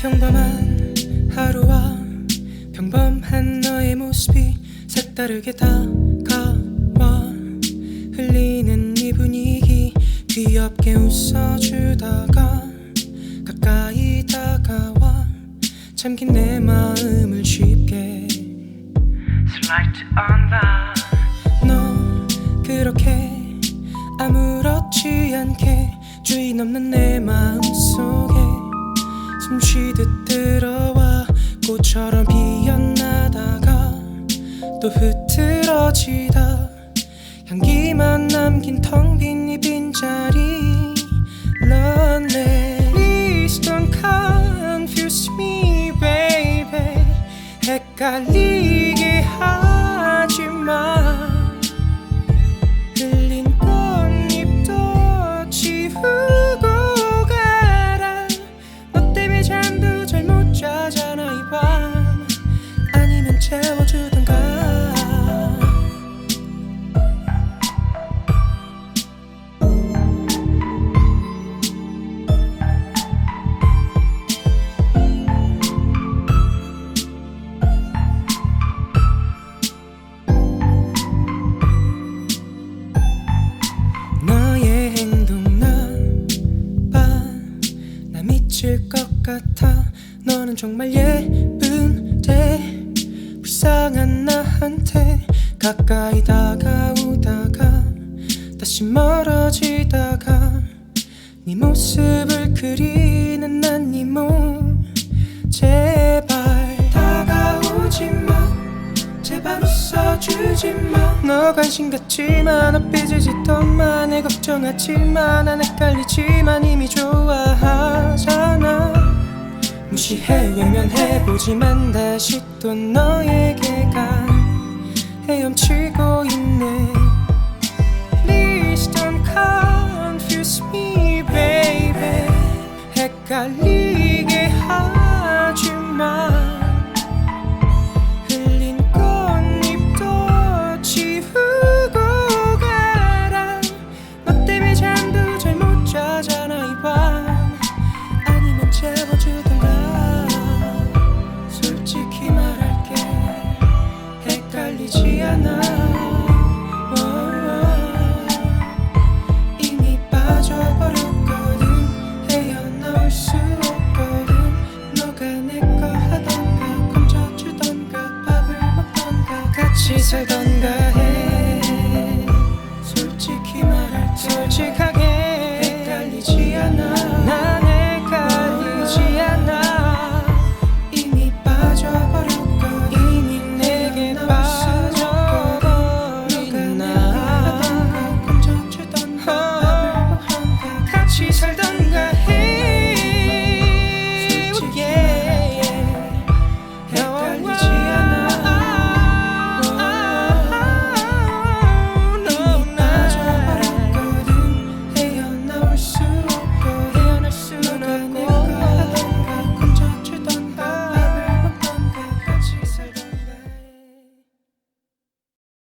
평범한 하루와 평범한 너의 모습이 색다르게 다가와 흘리는 이 분위기 귀엽게 웃어주다가 가까이 다가와 잠긴 내 마음을 쉽게 슬라이트 온다. 너 그렇게 아무렇지 않게 주인 없는 내 마음 속에 또 흐트러지다. 향기만 남긴 텅 빈 이 빈자 미칠 것 같아. 너는 정말 예쁜데 불쌍한 나한테 가까이 다가오다가 다시 멀어지다가 네 모습을 그리는 난 네 몸. 제발 다가오지 마. 제발 웃어주지 마너 관심 갖지마 너 삐지지도 마내 걱정하지마. 난 헷갈리지만 이미 좋아하잖아 무시해 외면해보지만 다시 또 너에게 가. 헤엄치고 있네. Please don't confuse me baby. 헷갈리게 하지마. 흘린 꽃잎도 지우고 가라. 너 때문에 잠도 잘 못 자잖아 이 밤. 아니면 채